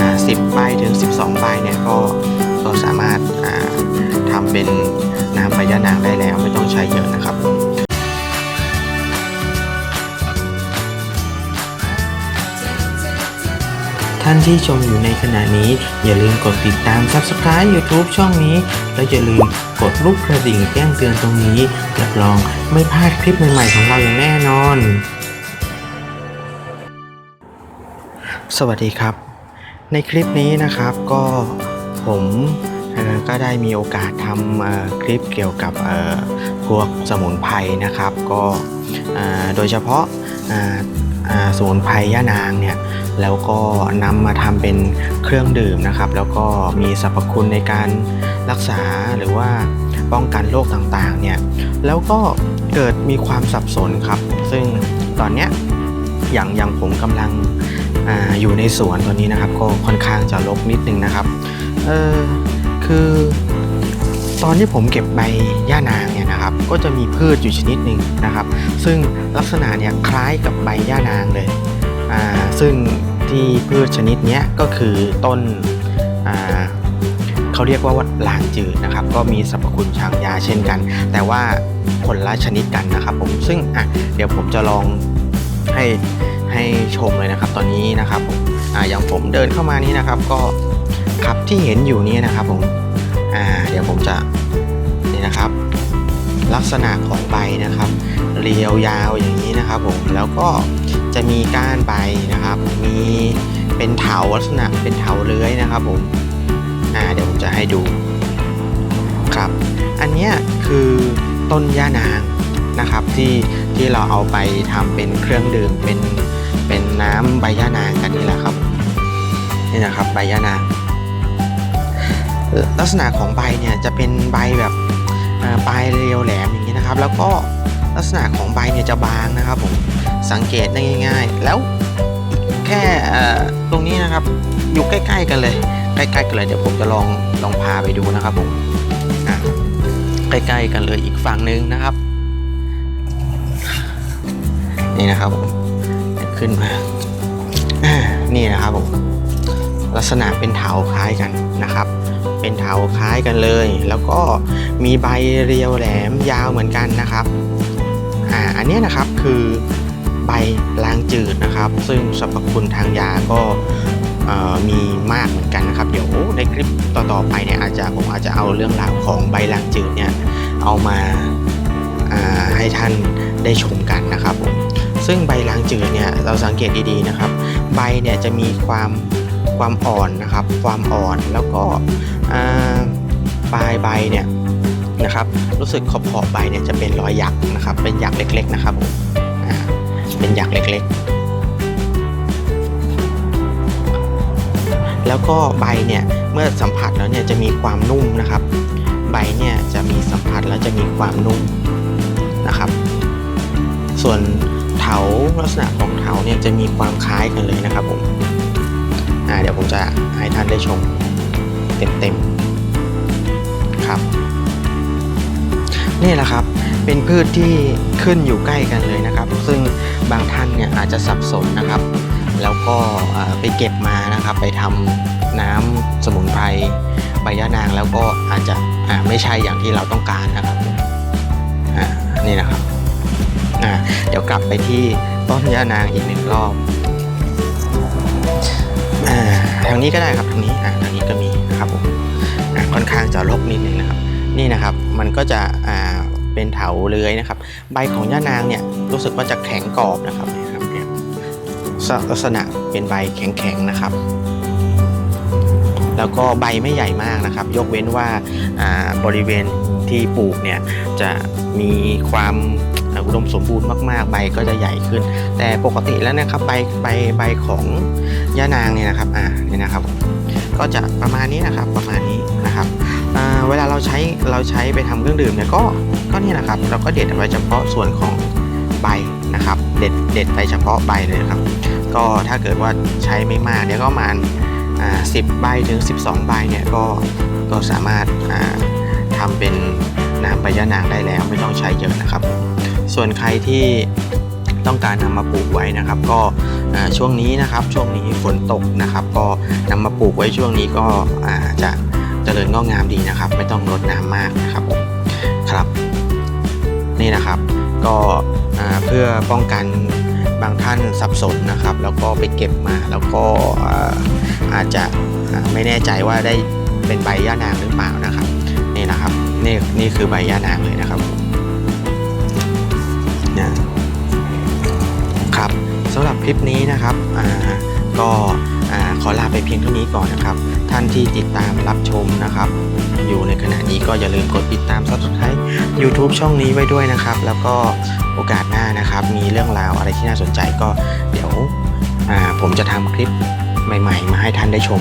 10ใบถึง 12ใบเนี่ยก็ก็สามารถาทำเป็นน้ำใบยะนางได้แล้วไม่ต้องใช้เยอะนะครับท่านที่ชมอยู่ในขณะนี้ อย่าลืมกดติดตาม Subscribe YouTube ช่องนี้ และอย่าลืมกดรูปกระดิ่งแจ้งเตือนตรงนี้รับรองไม่พลาดคลิปใหม่ๆของเราอย่างแน่นอน สวัสดีครับ ในคลิปนี้นะครับก็ผมก็ได้มีโอกาสทำคลิปเกี่ยวกับพวกสมุนไพรนะครับ ก็โดยเฉพาะสมุนไพรย่านางเนี่ยแล้วก็นำมาทำเป็นเครื่องดื่มนะครับ แล้วก็มีสรรพคุณในการรักษาหรือว่าป้องกันโรคต่างๆเนี่ยแล้วก็เกิดมีความสับสนครับ ซึ่งตอนเนี้ย อย่างอย่างผมกำลังออยู่ในสวนตัวนี้นะครับ ก็ค่อนข้างจะรกนิดนึงนะครับเออคือตอนที่ผมเก็บใบย่านางเนี่ยนะครับ ก็จะมีพืชอยู่ชนิดหนึ่งนะครับ ซึ่งลักษณะเนี่ยคล้ายกับใบย่านางเลยอ่าซึ่งที่พืชชนิดนี้ก็คือต้นอ่าเขาเรียกว่าลางจืดนะครับ ก็มีสรรพคุณทางยาเช่นกัน แต่ว่าคนละชนิดกันนะครับผมซึ่งอะเดี๋ยวผมจะลอง ให้ให้ชมเลยนะครับ ตอนนี้นะครับผมอ่าอย่างผมเดินเข้ามานี้นะครับ ก็ครับที่เห็นอยู่นี้นะครับผมอ่าเดี๋ยวผมจะนี่นะครับ ลักษณะของใบนะครับ เรียวยาวอย่างนี้นะครับผมแล้วก็จะมีก้านใบนะครับ มีเป็นเถาลักษณะเป็นเถาเลื้อยนะครับผมอ่าเดี๋ยวผมจะให้ดูครับ อันนี้คือต้นย่านาง นะครับที่ที่เราเอาไปทำเป็นเครื่องดื่มเป็นเป็นน้ำใบย่านางกันนี่แหละครับนี่นะครับใบย่านางลักษณะของใบเนี่ยจะเป็นใบแบบเอ่อปลายเรียวแหลมอย่างนี้นะครับ แล้วก็ลักษณะของใบเนี่ยจะบางนะครับผมสังเกตได้ง่าย ๆ แล้วแค่ตรงนี้นะครับอยู่ใกล้ ๆ กันเลยใกล้ๆกันเลยเดี๋ยวผมจะลองลองพาไปดูนะครับผมใกล้ๆกันเลยอีกฝั่งหนึ่งนะครับ นี่นะครับผมขึ้นมานี่นะครับผมลักษณะเป็นเถาคล้ายกันนะครับ เป็นเถาคล้ายกันเลย แล้วก็มีใบเรียวแหลมยาวเหมือนกันนะครับอ่าอันนี้นะครับคือใบลางจืดนะครับ ซึ่งสรรพคุณทางยาก็มีมากเหมือนกันนะครับ เดี๋ยวในคลิปต่อๆไปเนี่ยอาจจะผมอาจจะเอาเรื่องราวของใบลางจืดเนี่ยเอามาให้ท่านได้ชมกันนะครับผม ซึ่งใบลางจืดเนี่ยเราสังเกตดีๆนะครับ ใบเนี่ยจะมีความความอ่อนนะครับ ความอ่อนแล้วก็ปลายใบเนี่ยนะครับ รู้สึกขอบขอบใบเนี่ยจะเป็นรอยหยักนะครับ เป็นหยักเล็ก ๆ นะครับผมเป็นหยักเล็กๆ แล้วก็ใบเนี่ยเมื่อสัมผัสแล้วเนี่ยจะมีความนุ่มนะครับ ใบเนี่ยจะมีสัมผัสแล้วจะมีความนุ่มนะครับ ส่วนาลักษณะของเถาเนี่ยจะมีความคล้ายกันเลยนะครับผมเดี๋ยวผมจะให้ท่านได้ชมเต็มๆครับ นี่แหละครับเป็นพืชที่ขึ้นอยู่ใกล้กันเลยนะครับ ซึ่งบางท่านเนี่ยอาจจะสับสนนะครับ แล้วก็ไปเก็บมานะครับ ไปทำน้ำสมุนไพรใบยะนางแล้วก็อาจจะไม่ใช่อย่างที่เราต้องการนะครับนี่นะครับ อ่าเดี๋ยวกลับไปที่ต้นยานางอีกหนึ่งรอบอ่าทางนี้ก็ได้ครับทางนี้อ่าทางนี้ก็มีนะครับผมอ่าค่อนข้างจะรกนิดนึงนะครับ นี่นะครับมันก็จะอ่าเป็นเถาเลื้อยนะครับ ใบของย่านางเนี่ยรู้สึกว่าจะแข็งกรอบนะครับเนี่ยครับเนี่ยลักษณะเป็นใบแข็งๆนะครับ แล้วก็ใบไม่ใหญ่มากนะครับ ยกเว้นว่าบริเวณที่ปลูกเนี่ยจะมีความ อุดมสมบูรณ์มากๆ ใบก็จะใหญ่ขึ้น แต่ปกติแล้วนะครับใบใบใบของย่านางเนี่ยนะครับอ่าเนี่ยนะครับก็จะประมาณนี้นะครับประมาณนี้นะครับเวลาเราใช้เราใช้ไปทำเครื่องดื่มเนี่ยก็ก็นี่นะครับ เราก็เด็ดไว้เฉพาะส่วนของใบนะครับ เด็ดเด็ดไปเฉพาะใบเลยครับ ก็ถ้าเกิดว่าใช้ไม่มากเนี่ยก็ประมาณอ่า10ใบถึง 12 ใบเนี่ยก็ก็สามารถอ่าทำเป็นน้ำใบยะนางได้แล้ว ไม่ต้องใช้เยอะนะครับ ส่วนใครที่ต้องการนำมาปลูกไว้นะครับ ก็ช่วงนี้นะครับช่วงนี้ฝนตกนะครับ ก็นำมาปลูกไว้ช่วงนี้ก็จะเจริญงอกงามดีนะครับ ไม่ต้องรดน้ำมากนะครับครับ นี่นะครับก็เพื่อป้องกันบางท่านสับสนนะครับ แล้วก็ไปเก็บมาแล้วก็อาจจะไม่แน่ใจว่าได้เป็นใบย่านางหรือเปล่านะครับ นี่นะครับนี่นี่คือใบย่านางเลยนะครับผมนะครับ คลิปนี้นะครับอ่าก็อ่าขอลาไปเพียงเท่านี้ก่อนนะครับ ท่านที่ติดตามรับชมนะครับ อยู่ในขณะนี้ก็อย่าลืมกดติดตาม subscribe YouTube ช่องนี้ไว้ด้วยนะครับ แล้วก็โอกาสหน้านะครับ มีเรื่องราวอะไรที่น่าสนใจก็เดี๋ยวอ่าผมจะทำคลิปใหม่ๆ มาให้ท่านได้ชม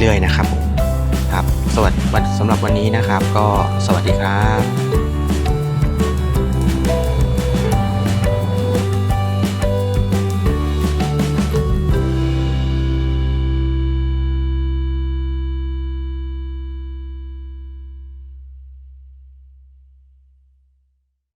เรื่อยๆนะครับผมครับสวัสดีสำหรับวันนี้นะครับ ก็สวัสดีครับ